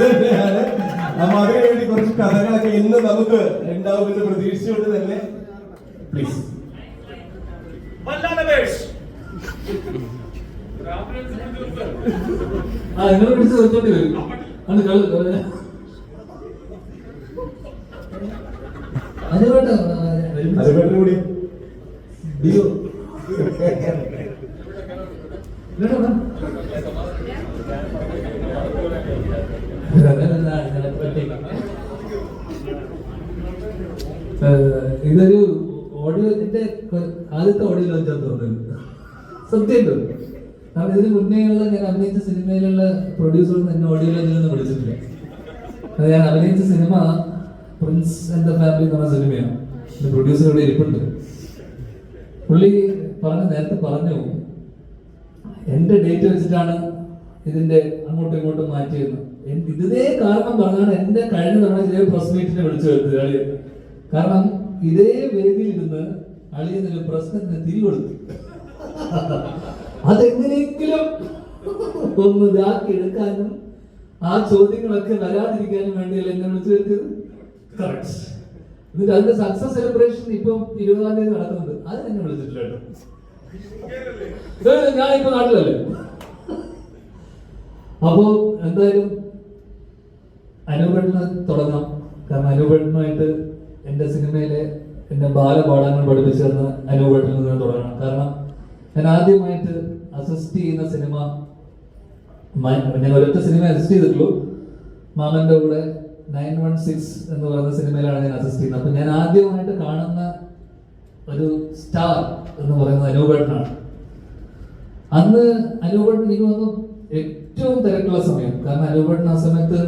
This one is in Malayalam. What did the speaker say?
തന്നെയാണ് അപ്പൊ അതിനുവേണ്ടി കുറച്ച് കഥകളൊക്കെ ഇന്ന് നമുക്ക് ഉണ്ടാവുമെന്ന് പ്രതീക്ഷിച്ചുകൊണ്ട് തന്നെ പ്ലീസ് ആ നിങ്ങൾ പിടിച്ച് നിർത്തോണ്ടി വരും. അത് കളി അത് വേണ്ട അത് കൂടി. ഡിയോ ഇതൊരു ഓഡിയോ എന്റെ ആദ്യത്തെ ഓഡിയോ ലോഞ്ചാന്ന് തോന്നുന്നു സത്യമായിട്ടും കാരണം ഇതിന് മുന്നേയുള്ള ഞാൻ അഭിനയിച്ച സിനിമയിലുള്ള പ്രൊഡ്യൂസറും എന്നെ ഓഡിയോ ലോഞ്ചിൽ നിന്ന് വിളിച്ചിട്ടില്ല. അത് ഞാൻ അഭിനയിച്ച cinema prince and the family എന്ന സിനിമയാണ്. പ്രൊഡ്യൂസർ ഇവിടെ ഇരിപ്പുണ്ട്. പുള്ളി പറഞ്ഞ നേരത്തെ പറഞ്ഞു എന്റെ ഡേറ്റ് വെച്ചിട്ടാണ് ഇതിന്റെ അങ്ങോട്ടും ഇങ്ങോട്ടും മാറ്റിയത്. ഇതേ കാരണം പറഞ്ഞാണ് എന്റെ കഴിഞ്ഞ തവണ ഇതേ പ്രസ് മീറ്റിനെ വിളിച്ചു വരുത്തി അളിയൻ. കാരണം ഇതേ വേദിയിൽ ഇരുന്ന് അളിയൻ പ്രശ്നത്തിന് തിരികൊടുത്തു. അതെങ്ങനെയെങ്കിലും ഒന്ന് ഇതാക്കി എടുക്കാനും ആ ചോദ്യങ്ങളൊക്കെ വരാതിരിക്കാനും വേണ്ടിയല്ല എന്നെ വിളിച്ചു വരുത്തിയത്? കറക്റ്റ് എന്നിട്ട് അതിന്റെ സക്സസ് സെലിബ്രേഷൻ ഇപ്പം ഇരുപതാം തീയതി നടക്കുന്നത് അത് എന്നെ വിളിച്ചിട്ടില്ല കേട്ടോ. ഞാനിപ്പോ നാട്ടിലല്ലേ? അപ്പോ എന്തായാലും അനുപണ്ണ തുടങ്ങാം. കാരണം അനുപേട്ടനുമായിട്ട് എന്റെ സിനിമയിലെ എന്റെ ബാലപാഠങ്ങൾ പഠിപ്പിച്ചു തന്ന നിന്ന് തുടങ്ങണം. കാരണം ഞാൻ ആദ്യമായിട്ട് അസിസ്റ്റ് ചെയ്യുന്ന സിനിമ ഞാൻ ഒരൊറ്റ സിനിമ അസിസ്റ്റ് ചെയ്തിട്ടുള്ളൂ. മാമന്റെ കൂടെ നയൻ വൺ സിക്സ് എന്ന് പറയുന്ന സിനിമയിലാണ് ഞാൻ അസിസ്റ്റ് ചെയ്യുന്നത്. അപ്പൊ ഞാൻ ആദ്യമായിട്ട് കാണുന്ന ഒരു സ്റ്റാർ എന്ന് പറയുന്നത് അനൂപേട്ടനാണ് അന്ന് അനൂപേട്ടൻ എനിക്ക് തോന്നുന്നു ഏറ്റവും തിരക്കുള്ള സമയം. കാരണം അനൂപേട്ടൻ ആ സമയത്ത്